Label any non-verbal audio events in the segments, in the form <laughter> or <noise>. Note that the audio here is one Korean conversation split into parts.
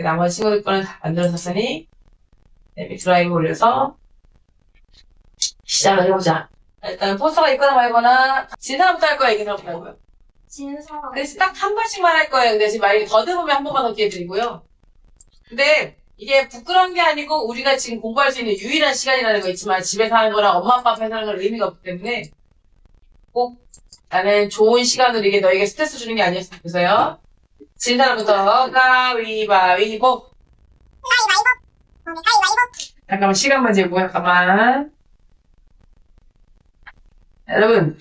나머지 친구들 거는 다 만들어놨으니 네, 드라이브 올려서 시작을 해보자. 일단 포스터가 있거나 말거나 진 사람부터 할 거야, 거야. 지는 사람. 그래서 딱 한 번씩만 할 거예요. 근데 지금 만약에 더듬으면 한 번만 더 기회 드리고요. 근데 이게 부끄러운 게 아니고 우리가 지금 공부할 수 있는 유일한 시간이라는 거 있지만 집에서 하는 거랑 엄마 아빠 앞에서 하는 건 의미가 없기 때문에 꼭 나는 좋은 시간으로 이게 너에게 스트레스 주는 게 아니었으면 좋겠어요. 진 사람부터 가위바위보 잠깐만 시간만 재고 잠깐만 여러분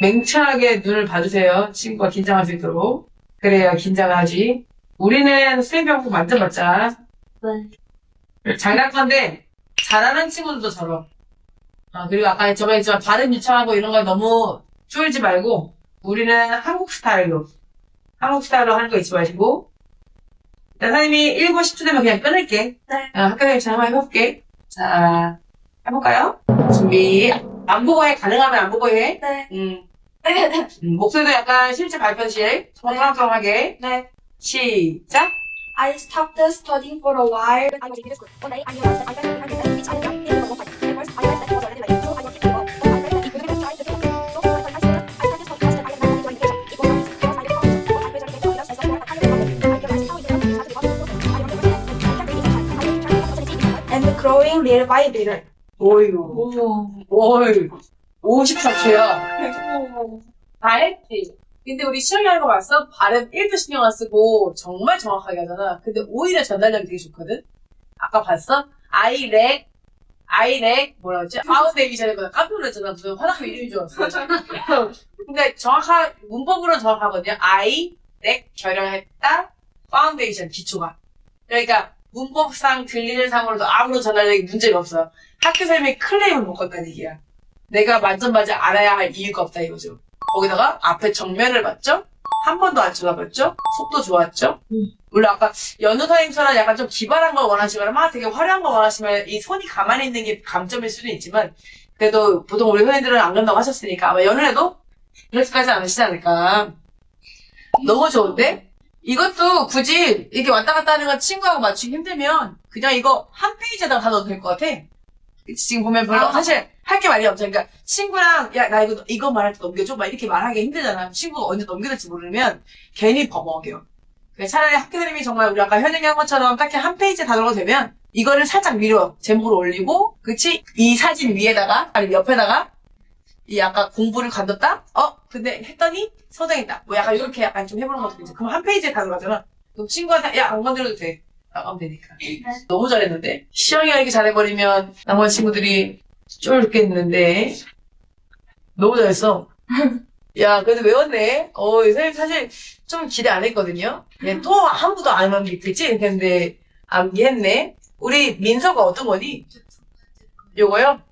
맹창하게 눈을 봐주세요. 친구가 긴장할 수 있도록. 그래야 긴장을 하지. 우리는 수행평가 만져봤자. 장난감인데 잘하는 친구들도 저러. 아, 그리고 아까 저번에 했지만 발음 유창하고 이런 거 너무 쫄지 말고 우리는 한국 스타일로 한국 스타일로 하는 거 잊지 마시고 일단 선생님이 1분 10초 되면 그냥 끊을게. 네. 어, 학교 전에 한번 해볼게. 자, 해볼까요? 준비. 안 보고 해. 가능하면 안 보고 해. 네. 음. 음, 목소리도 약간 실제 발표실 정확하게 네. 시작 I stopped studying for a while. I was in school. One day I realized I felt behind which I didn't And growing little by little. 오유 오유 54초야. 다 했지. 근데 우리 시험하는 거 봤어? 발음 1도 신경 안 쓰고 정말 정확하게 하잖아. 근데 오히려 전달력이 되게 좋거든? 아까 봤어? 아이렉 아이렉 뭐라 그러지? 파운데이션 했거든 깜짝 놀랐잖아. 무슨 화장품 이름인 줄 알았어. <laughs> 근데 정확한 문법으로는 정확하거든요. 아이렉 결혈했다. 파운데이션 기초가. 그러니까 문법상 들리는 상으로도 아무런 전달력이 문제가 없어요 학교 선생님이 클레임을 못 건다는 얘기야. 내가 만점맞이 알아야 할 이유가 없다 이거죠. 거기다가 앞에 정면을 봤죠? 한 번도 안 쳐다봤죠? 속도 좋았죠? 물론 아까 연우 선생님처럼 약간 좀 기발한 걸 원하시거나 막 되게 화려한 걸 원하시면 이 손이 가만히 있는 게 감점일 수는 있지만 그래도 보통 우리 선생님들은 안 그런다고 하셨으니까 아마 연우에도 그렇게까지 않으시지 않을까. 너무 좋은데? 이것도 굳이 이렇게 왔다 갔다 하는 거 친구하고 맞추기 힘들면 그냥 이거 한 페이지에다가 다 넣어도 될 것 같아. 지금 보면 별로 아. 사실 할 게 많이 없죠. 그러니까 친구랑 야 나 이거 이거 말할 때 넘겨줘 막 이렇게 말하기 힘들잖아. 친구가 언제 넘겨줄지 모르면 괜히 버벅여. 그러니까 차라리 학교 선생님이 정말 우리 아까 현영이 한 것처럼 딱히 한 페이지에 다 넣어도 되면 이거를 살짝 위로 제목을 올리고 그치? 이 사진 위에다가 아니면 옆에다가 이 아까 공부를 관뒀다? 어? 근데 했더니 서정이다. 뭐 약간 이렇게 약간 좀 해보는 것도 괜찮아. 그럼 한 페이지에 다 들어가잖아. 그럼 친구한테 야 안 건드려도 돼. 나가면 되니까. 너무 잘했는데? 시영이가 이렇게 잘해버리면 나머지 친구들이 쫄겠는데. 너무 잘했어. <laughs> 야, 그래도 외웠네. 어, 이 선생님 사실 좀 기대 안 했거든요. 얘또한 부도 안 암기했지? 했는데 암기했네. 우리 민서가 어떤 거니? 요거요?